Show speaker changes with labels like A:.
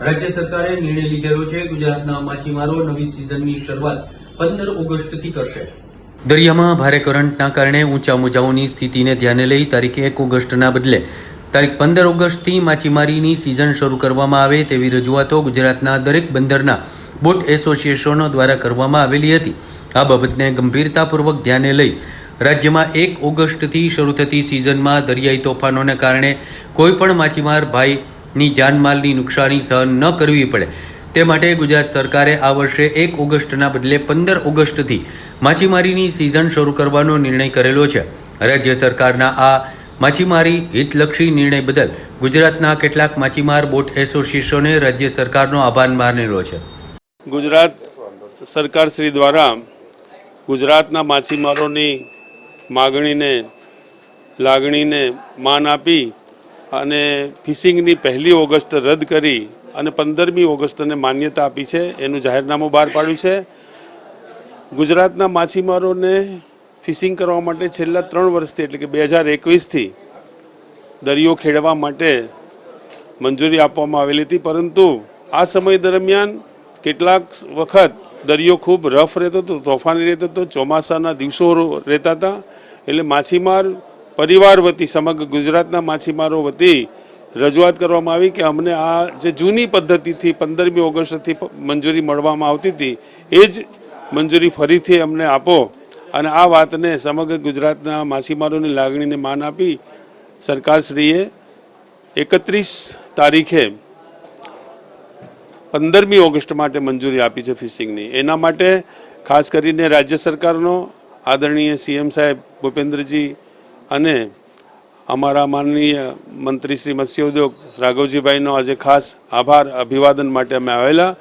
A: રાજ્ય સરકારે નિર્ણય લીધેલો છે, ગુજરાતના માછીમારો નવી સિઝનની શરૂઆત પંદર ઓગસ્ટથી કરશે. દરિયામાં ભારે કરંટના કારણે ઊંચા મોજાઓની સ્થિતિને ધ્યાને લઈ તારીખ એક ઓગસ્ટના બદલે તારીખ પંદર ઓગસ્ટથી માછીમારીની સિઝન શરૂ કરવામાં આવે તેવી રજૂઆતો ગુજરાતના દરેક બંદરના બોટ એસોસિએશનો દ્વારા કરવામાં આવેલી હતી. આ બાબતને ગંભીરતાપૂર્વક ધ્યાને લઈ રાજ્યમાં એક ઓગસ્ટથી શરૂ થતી સિઝનમાં દરિયાઈ તોફાનોને કારણે કોઈપણ માછીમાર ભાઈની જાનમાલની નુકસાની સહન ન કરવી પડે. તે માટે ગુજરાત સરકારે આ વર્ષે એક ઓગસ્ટના બદલે પંદર ઓગસ્ટથી માછીમારીની સિઝન શરૂ કરવાનો નિર્ણય કરેલો છે. રાજ્ય સરકારના આ માછીમારી હિતલક્ષી નિર્ણય બદલ ગુજરાતના કેટલાક માછીમાર બોટ એસોસિએશને રાજ્ય સરકારનો આભાર માનેલો છે.
B: ગુજરાત સરકાર શ્રી દ્વારા ગુજરાતના માછીમારોની માગણીને, લાગણીને માન આપી અને ફિશિંગની પહેલી ઓગસ્ટ રદ કરી અને પંદરમી ઓગસ્ટને માન્યતા આપી છે, એનું જાહેરનામું બહાર પાડ્યું છે. ગુજરાતના માછીમારોને ફિશિંગ કરવા માટે છેલ્લા ત્રણ વર્ષથી, એટલે કે બે હજાર એકવીસથી દરિયો ખેડવા માટે મંજૂરી આપવામાં આવેલી હતી. પરંતુ આ સમય દરમિયાન કેટલાક વખત દરિયો ખૂબ રફ રહેતો હતો, તોફાની રહેતો હતો, ચોમાસાના દિવસો રહેતા હતા. એટલે માછીમાર પરિવાર વતી, સમગ્ર ગુજરાતના માછીમારો વતી રજૂઆત કરવામાં આવી કે અમને આ જે જૂની પદ્ધતિથી પંદરમી ઓગસ્ટથી મંજૂરી મળવામાં આવતી હતી, એ જ મંજૂરી ફરીથી અમને આપો. અને આ વાતને સમગ્ર ગુજરાતના માછીમારોની લાગણીને માન આપી સરકારશ્રીએ એકત્રીસ તારીખે પંદરમી ઓગસ્ટ માટે મંજૂરી આપી છે ફિશિંગની. એના માટે ખાસ કરીને રાજ્ય સરકારનો આદરણીય સીએમ સાહેબ ભૂપેન્દ્રજી અને અમારા માનનીય મંત્રી શ્રી મત્સ્યોદ્યોગ રાઘવજીભાઈનો આજે ખાસ આભાર અભિવાદન માટે અમે આવેલા.